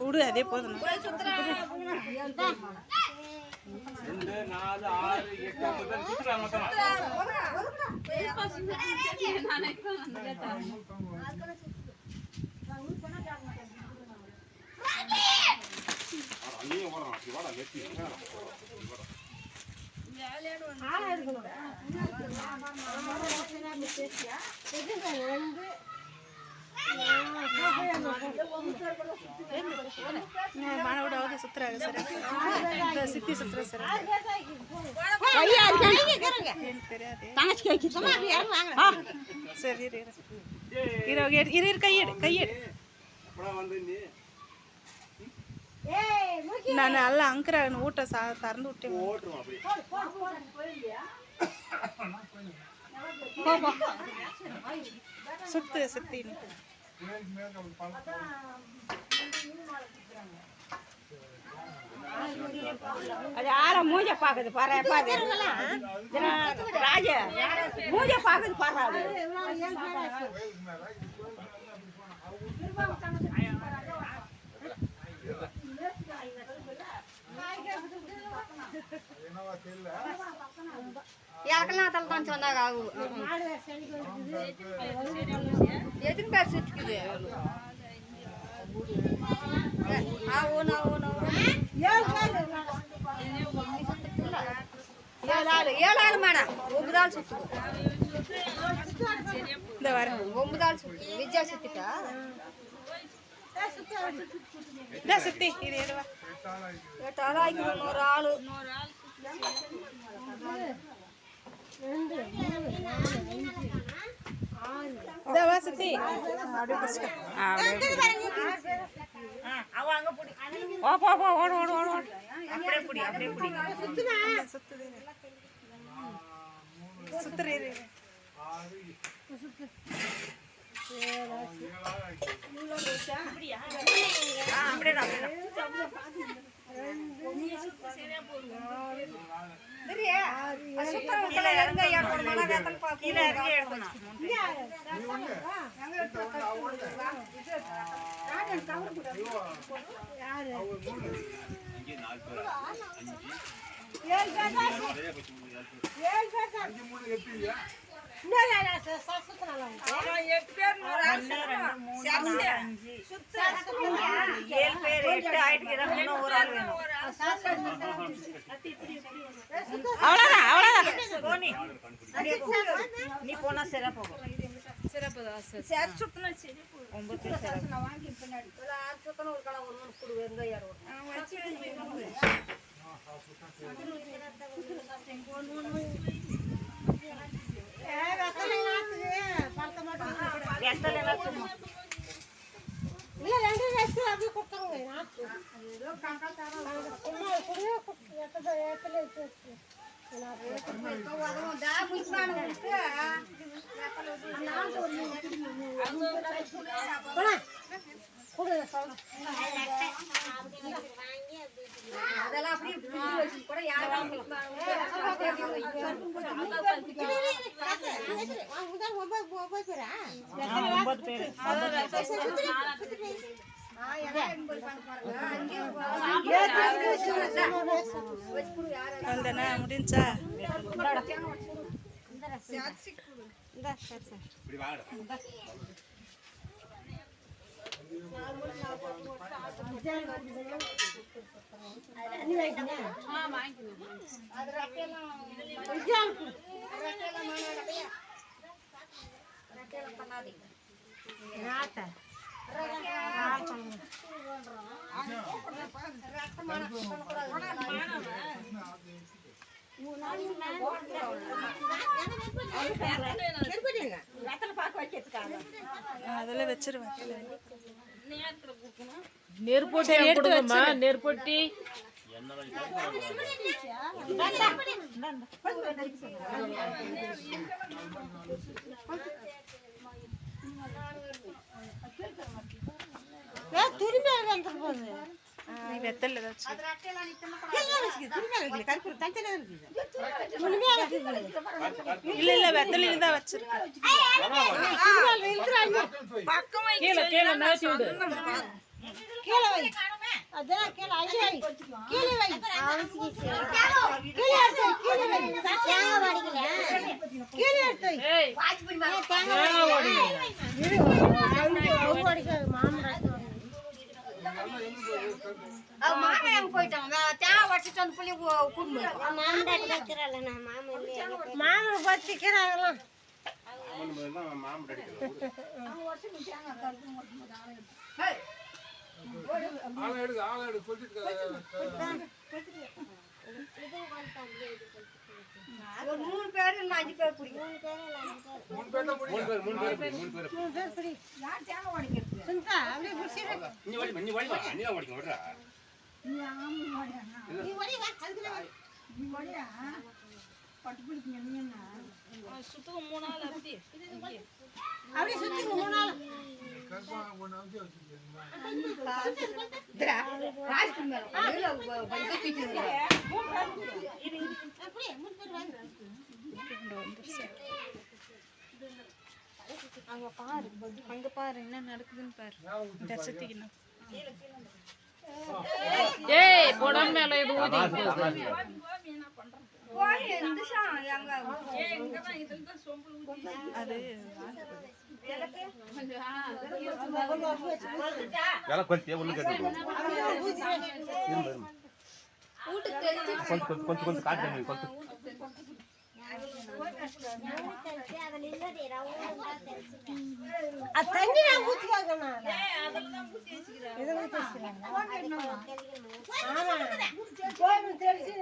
விடு அதே போதும் ரெண்டு நாலு ஆறு எட்டு ஒன்பது சுற்றுறாங்க அங்கேயும் ஓடலாம் அப்படி வாடா வெட்டி ஆளா இருக்கணும் மாணவடாவது சுத்துறாங்க சார் இந்த சித்தி சரி கையெடு கையெடு நான் நல்லா அங்கரா ஊட்ட சா திறந்து விட்டேன் சுத்து சுத்தின்னு. அது ஆற மூஞ்ச பாக்குது பாரு பாரு. ராஜ மூஞ்ச பாக்குது பாரு என்னவா தெரியல? தான் சொன்னாங்க அவங்க எதுக்கு பேர் சுத்திக்குது ஆவும் ஆவும் ஏழு ஆள் ஏழு ஆள் மேடம் ஒன்பது ஆள் சுத்துக்கும் இந்த வர ஒன்பது ஆள் அப்படியே பிடிச்சிக்க போ போ போ ஓடு அப்படியே ஏழு கீழே கீழே பேர் அஞ்சு ஏழு பேர் எட்டு அவ்வளோதான் அவ்வளோதான். நீ போனா கொடு வெங்க யாரும் வெத்தலை எல்லாம் சும்மா அதெல்லாம் அப்படியே பிடிச்சி வச்சு கூட யாரும் ஒன்பது பேர் வந்தனா முடிஞ்சா இப்படி வாங்கடா அதெல்லாம் வச்சிருவேன். நெருப்பொட்டி கொடுங்கம்மா நெருப்பொட்டி. திரும்பி நீ வெத்தல ஏதாச்சும் இல்ல இல்ல வெத்தலையில தான் வச்சிருக்கேன் கீழே கீழே தேங்காய் உடைக்கணும். மாமன் போயிட்டான் தேவை வச்சுட்டு வந்து புள்ளி கூட்டு மாமன் மாமன் அடிக்கிறது ஒரு மூணு பேர் இல்லை அஞ்சு பேர் பிடிக்கும். மூணு பேர் மூணு பேர் மூணு பேர் யார் தேவை உடைக்கிறது சுந்தா அப்படியே புடிச்சிரு. நீ வடி நீ வடி வா நீ தான் வடிக்க விடுறா அப்படியே சுத்திங்க மூணு நாள் ராஜ்குமார் மேல வெளியில தூக்கிட்டு அப்படியே மூணு பேர் வாங்க அங்க பாரு அங்க பாரு என்ன நடக்குதுன்னு பாரு. தசத்திக்கணும் ஏய் புடம் மேல இது ஊதி. போய் இந்த சாம் எங்க கொஞ்சம் கொஞ்சம் கொஞ்சம் காட்டு கொஞ்சம் தண்ணி நான் ஊத்திக்காங்க இதை ஊத்தி ஆமா போய் தெரிச்சு